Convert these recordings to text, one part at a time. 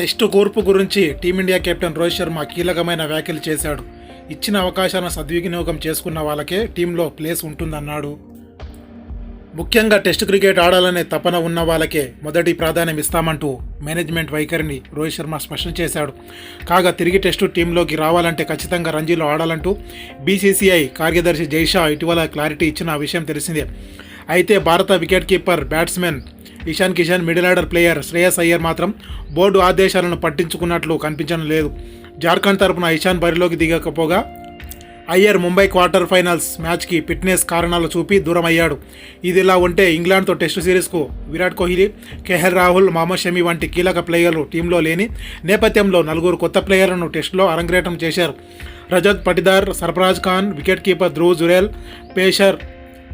Test కూర్పు గురించి team India captain Rohit Sharma కీలకమైన వ్యాఖ్యలు చేశాడు. ఇచ్చిన అవకాశాలను సద్వినియోగం చేసుకున్న వాళ్ళకే టీంలో ప్లేస్ ఉంటుందన్నాడు. ముఖ్యంగా టెస్ట్ క్రికెట్ ఆడాలనే తపన ఉన్న వాళ్ళకే మొదటి ప్రాధాన్యం ఇస్తామంటూ మేనేజ్మెంట్ వైఖరిని రోహిత్ శర్మ స్పష్టం చేశాడు. కాగా తిరిగి టెస్టు టీంలోకి రావాలంటే ఖచ్చితంగా రంజీలో ఆడాలంటూ బీసీసీఐ కార్యదర్శి జైషా ఇటీవల క్లారిటీ ఇచ్చిన విషయం తెలిసిందే. అయితే భారత wicket keeper batsman Ishan Kishan middle order player Shreyas Iyer మాత్రం బోర్డు ఆదేశాలను పట్టించుకున్నట్లు కనిపించడం లేదు. జార్ఖండ్ తరపున ఇషాన్ బరిలోకి దిగకపోగా అయ్యర్ ముంబై క్వార్టర్ ఫైనల్స్ మ్యాచ్కి ఫిట్నెస్ కారణాలు చూపి దూరం అయ్యాడు ఇదిలా ఉంటే ఇంగ్లాండ్తో టెస్టు సిరీస్కు విరాట్ కోహ్లీ కేఎల్ రాహుల్ మహమ్మద్ షమి వంటి కీలక ప్లేయర్లు టీంలో లేని నేపథ్యంలో నలుగురు కొత్త ప్లేయర్లను టెస్టులో అరంగేటం చేశారు. Rajat Patidar Sarfaraz Khan wicket keeper Dhruv Jurel pacer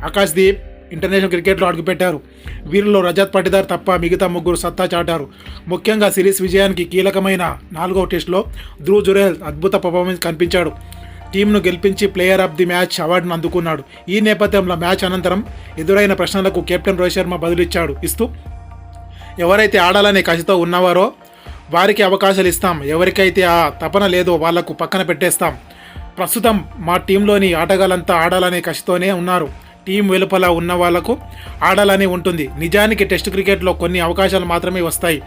Akashdeep international క్రికెట్లో అడుగుపెట్టారు. వీరిలో రజత్ పటిదార్ తప్ప మిగతా ముగ్గురు సత్తా చాటారు. ముఖ్యంగా సిరీస్ విజయానికి కీలకమైన నాలుగవ టెస్టులో ధ్రువ్ జురేల్ అద్భుత పర్ఫార్మెన్స్ కనిపించాడు. టీంను గెలిపించి ప్లేయర్ ఆఫ్ ది మ్యాచ్ అవార్డును అందుకున్నాడు. ఈ నేపథ్యంలో మ్యాచ్ అనంతరం ఎదురైన ప్రశ్నలకు కెప్టెన్ రోహిత్ శర్మ బదులిచ్చాడు. ఇస్తూ ఎవరైతే ఆడాలనే కసితో ఉన్నవారో వారికి అవకాశాలు ఇస్తాం. ఎవరికైతే ఆ తపన లేదో వాళ్ళకు పక్కన పెట్టేస్తాం. ప్రస్తుతం మా టీంలోని ఆటగాళ్ళంతా ఆడాలనే కసితోనే ఉన్నారు. టీం వెలుపల ఉన్న వాళ్ళకు ఆడాలని ఉంటుంది. నిజానికి టెస్ట్ క్రికెట్లో కొన్ని అవకాశాలు మాత్రమే వస్తాయి.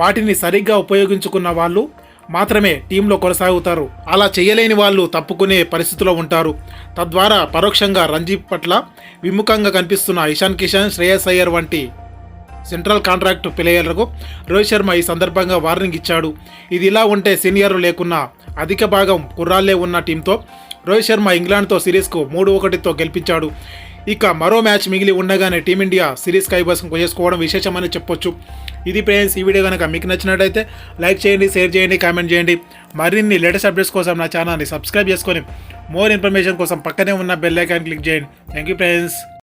వాటిని సరిగ్గా ఉపయోగించుకున్న వాళ్ళు మాత్రమే టీంలో కొనసాగుతారు. అలా చేయలేని వాళ్ళు తప్పుకునే పరిస్థితిలో ఉంటారు. తద్వారా పరోక్షంగా రంజీ పట్ల విముఖంగా కనిపిస్తున్న ఇషాన్ కిషన్ శ్రేయస్ అయ్యర్ వంటి సెంట్రల్ కాంట్రాక్ట్ ప్లేయర్లకు రోహిత్ శర్మ ఈ సందర్భంగా వార్నింగ్ ఇచ్చాడు. ఇది ఇలా ఉంటే సీనియర్లు లేకున్నా అధిక భాగం కుర్రాళ్ళే ఉన్న టీంతో రోహిత్ శర్మ ఇంగ్లాండ్తో సిరీస్కు మూడు ఒకటితో గెలిపించాడు. ఇక మరో మ్యాచ్ మిగిలి ఉండగానే టీమిండియా సిరీస్ కైవసం చేసుకోవడం విశేషమని చెప్పొచ్చు. ఇది ఫ్రెండ్స్ ఈ వీడియో కనుక మీకు నచ్చినట్టయితే లైక్ చేయండి షేర్ చేయండి కామెంట్ చేయండి. మరిన్ని లేటెస్ట్ అప్డేట్స్ కోసం నా ఛానల్ని సబ్స్క్రైబ్ చేసుకొని మోర్ ఇన్ఫర్మేషన్ కోసం పక్కనే ఉన్న బెల్ ఐకాన్ క్లిక్ చేయండి. Thank you friends.